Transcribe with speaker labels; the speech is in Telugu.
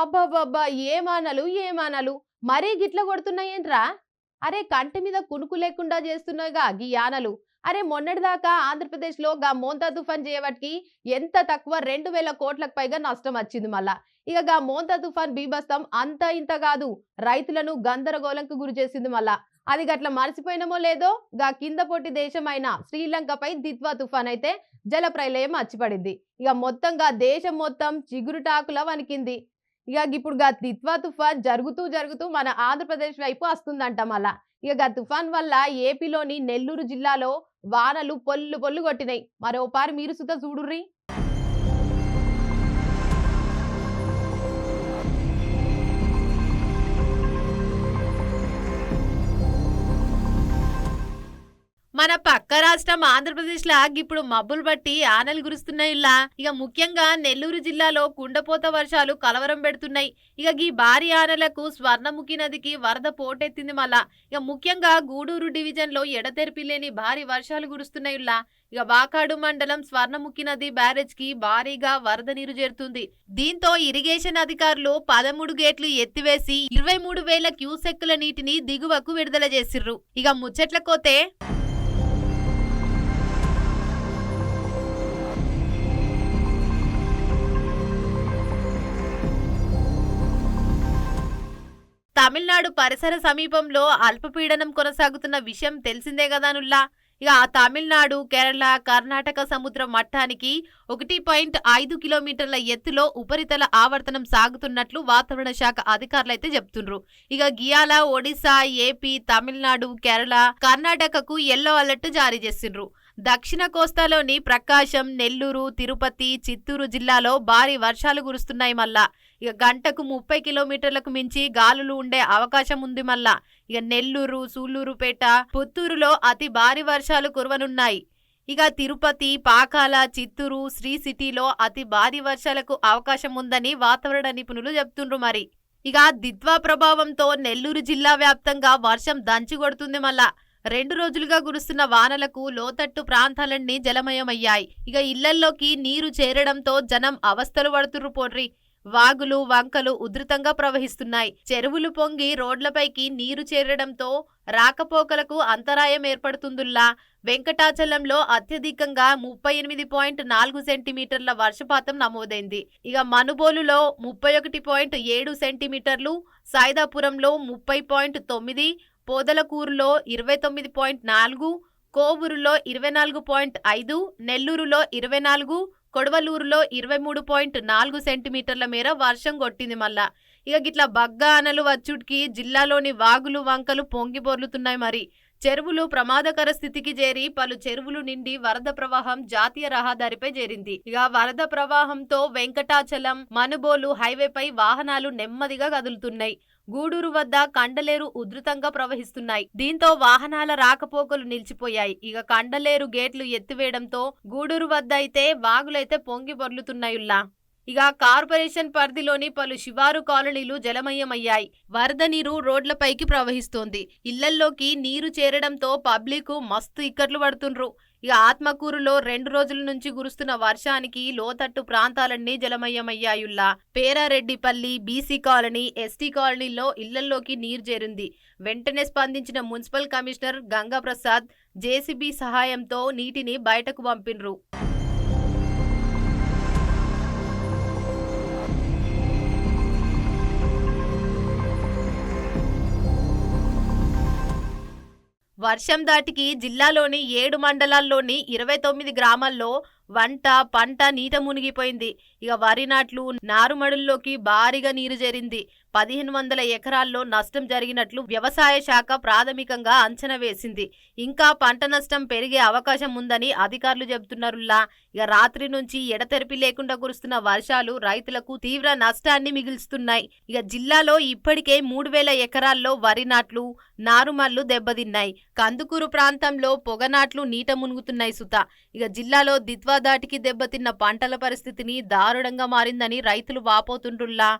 Speaker 1: అబ్బబ్బబ్బా ఏమానలు ఏమానలు మరీ గిట్ల కొడుతున్నాయేంట్రా? అరే కంటి మీద కునుకు లేకుండా చేస్తున్నాయిగా గీ యానలు. అరే మొన్నటిదాకా ఆంధ్రప్రదేశ్లో గా మోంతా తుఫాన్ చేయబట్టి ఎంత తక్కువ రెండు వేల కోట్లకు పైగా నష్టం వచ్చింది మళ్ళా. ఇక గా మోంతా తుఫాన్ బీభస్తం అంత ఇంత కాదు రైతులను గందరగోళంకు గురి చేసింది మళ్ళా. అది గట్ల మర్చిపోయినమో లేదో గా కింద పొట్టి దేశమైన శ్రీలంకపై దిత్వా తుఫాన్ అయితే జల ప్రళయం అచ్చిపడింది ఇక మొత్తంగా దేశం మొత్తం చిగురుటాకుల వణికింది. ఇక ఇప్పుడు గా తిత్వా తుఫాన్ జరుగుతూ జరుగుతూ మన ఆంధ్రప్రదేశ్ వైపు వస్తుందంట మళ్ళా ఇక గా తుఫాన్ వల్ల ఏపీలోని నెల్లూరు జిల్లాలో వానలు పొల్లు పొల్లు కొట్టినాయి. మరో పారి మీరు సుత చూడుర్రీ. మన పక్క రాష్ట్రం ఆంధ్రప్రదేశ్ లా ఇప్పుడు మబ్బులు బట్టి ఆనలు కురుస్తున్నాయి ఇక ముఖ్యంగా నెల్లూరు జిల్లాలో కుండపోత వర్షాలు కలవరం పెడుతున్నాయి. ఇక ఈ భారీ ఆనలకు స్వర్ణముఖి నదికి వరద పోటెత్తింది మళ్ళా. ఇక ముఖ్యంగా గూడూరు డివిజన్లో ఎడతెరిపి లేని భారీ వర్షాలు కురుస్తున్నాయిలా ఇక వాకాడు మండలం స్వర్ణముఖి నది బ్యారేజ్కి భారీగా వరద నీరు చేరుతుంది. దీంతో ఇరిగేషన్ అధికారులు పదమూడు గేట్లు ఎత్తివేసి ఇరవై మూడు వేల క్యూసెక్కుల నీటిని దిగువకు విడుదల చేసిర్రు. ఇక ముచ్చట్ల తమిళనాడు పరిసర సమీపంలో అల్పపీడనం కొనసాగుతున్న విషయం తెలిసిందే కదానుల్లా ఇక ఆ తమిళనాడు కేరళ కర్ణాటక సముద్ర మట్టానికి ఒకటి పాయింట్ ఐదు కిలోమీటర్ల ఎత్తులో ఉపరితల ఆవర్తనం సాగుతున్నట్లు వాతావరణ శాఖ అధికారులు అయితే చెప్తుండ్రు ఇక గియాల ఒడిశా ఏపీ తమిళనాడు కేరళ కర్ణాటకకు ఎల్లో అలర్ట్ జారీ చేసిండ్రు. దక్షిణ కోస్తాలోని ప్రకాశం నెల్లూరు తిరుపతి చిత్తూరు జిల్లాలో భారీ వర్షాలు కురుస్తున్నాయి మళ్ళా. ఇక గంటకు ముప్పై కిలోమీటర్లకు మించి గాలులు ఉండే అవకాశం ఉంది మళ్ళా. ఇక నెల్లూరు సూళ్ళూరుపేట పుత్తూరులో అతి భారీ వర్షాలు కురవనున్నాయి. ఇక తిరుపతి పాకాల చిత్తూరు శ్రీ సిటీలో అతి భారీ వర్షాలకు అవకాశం ఉందని వాతావరణ నిపుణులు చెప్తుండ్రు మరి. ఇక దిద్వా ప్రభావంతో నెల్లూరు జిల్లా వ్యాప్తంగా వర్షం దంచి కొడుతుంది మళ్ళా. రెండు రోజులుగా కురుస్తున్న వానలకు లోతట్టు ప్రాంతాలన్నీ జలమయమయ్యాయి. ఇక ఇళ్ళల్లోకి నీరు చేరడంతో జనం అవస్థలు పడుతుర్రు పోర్రి వాగులు వంకలు ఉధృతంగా ప్రవహిస్తున్నాయి. చెరువులు పొంగి రోడ్లపైకి నీరు చేరడంతో రాకపోకలకు అంతరాయం ఏర్పడుతుందుల్లా. వెంకటాచలంలో అత్యధికంగా ముప్పై ఎనిమిది పాయింట్ నాలుగు సెంటీమీటర్ల వర్షపాతం నమోదైంది. ఇక మనుబోలులో ముప్పై ఒకటి పాయింట్ ఏడు సెంటీమీటర్లు సాయిదాపురంలో ముప్పై పాయింట్ తొమ్మిది పోదలకూరులో ఇరవై తొమ్మిది పాయింట్ నాలుగు కోవూరులో ఇరవై నాలుగు పాయింట్ ఐదు నెల్లూరులో ఇరవై నాలుగు కొడవలూరులో ఇరవై మూడు పాయింట్ నాలుగు సెంటీమీటర్ల మేర వర్షం కొట్టింది మళ్ళా. ఇక గిట్లా బగ్గా అనలు వచ్చుడికి జిల్లాలోని వాగులు వంకలు పొంగి పొర్లుతున్నాయి మరి. చెరువులు ప్రమాదకర స్థితికి చేరి పలు చెరువులు నిండి వరద ప్రవాహం జాతీయ రహదారిపై చేరింది. ఇక వరద ప్రవాహంతో వెంకటాచలం మనుబోలు హైవేపై వాహనాలు నెమ్మదిగా కదులుతున్నాయి. గూడూరు వద్ద కండలేరు ఉధృతంగా ప్రవహిస్తున్నాయి. దీంతో వాహనాల రాకపోకలు నిలిచిపోయాయి. ఇక కండలేరు గేట్లు ఎత్తివేయడంతో గూడూరు వద్ద అయితే వాగులైతే పొంగి పొర్లుతున్నాయుల్లా. ఇక కార్పొరేషన్ పరిధిలోని పలు శివారు కాలనీలు జలమయమయ్యాయి. వరద నీరు రోడ్లపైకి ప్రవహిస్తోంది. ఇళ్ళల్లోకి నీరు చేరడంతో పబ్లిక్ మస్తు ఇక్కట్లు పడుతుండ్రు. ఇక ఆత్మకూరులో రెండు రోజుల నుంచి కురుస్తున్న వర్షానికి లోతట్టు ప్రాంతాలన్నీ జలమయమయ్యాయుల్లా. పేరారెడ్డిపల్లి బీసీ కాలనీ ఎస్టీ కాలనీలో ఇళ్ళల్లోకి నీరు చేరింది. వెంటనే స్పందించిన మున్సిపల్ కమిషనర్ గంగాప్రసాద్ జేసీబీ సహాయంతో నీటిని బయటకు పంపిన్రు. వర్షం దాటికి జిల్లాలోని ఏడు మండలాల్లోని ఇరవై తొమ్మిది గ్రామాల్లో వంట పంట నీట మునిగిపోయింది. ఇక వరి నాట్లు నారుమడుల్లోకి భారీగా నీరు చేరింది. పదిహేను వందల ఎకరాల్లో నష్టం జరిగినట్లు వ్యవసాయ శాఖ ప్రాథమికంగా అంచనా వేసింది. ఇంకా పంట నష్టం పెరిగే అవకాశం ఉందని అధికారులు చెబుతున్నారులా ఇక రాత్రి నుంచి ఎడతెరిపి లేకుండా కురుస్తున్న వర్షాలు రైతులకు తీవ్ర నష్టాన్ని మిగులుస్తున్నాయి. ఇక జిల్లాలో ఇప్పటికే మూడు వేల ఎకరాల్లో వరి నాట్లు నారుమళ్ళు దెబ్బతిన్నాయి. కందుకూరు ప్రాంతంలో పొగనాట్లు నీట మునుగుతున్నాయి సుత. ఇక జిల్లాలో దిత్వా ధాటికి దెబ్బతిన్న పంటల పరిస్థితిని దారుణంగా మారిందని రైతులు వాపోతుండ్రుల్లా.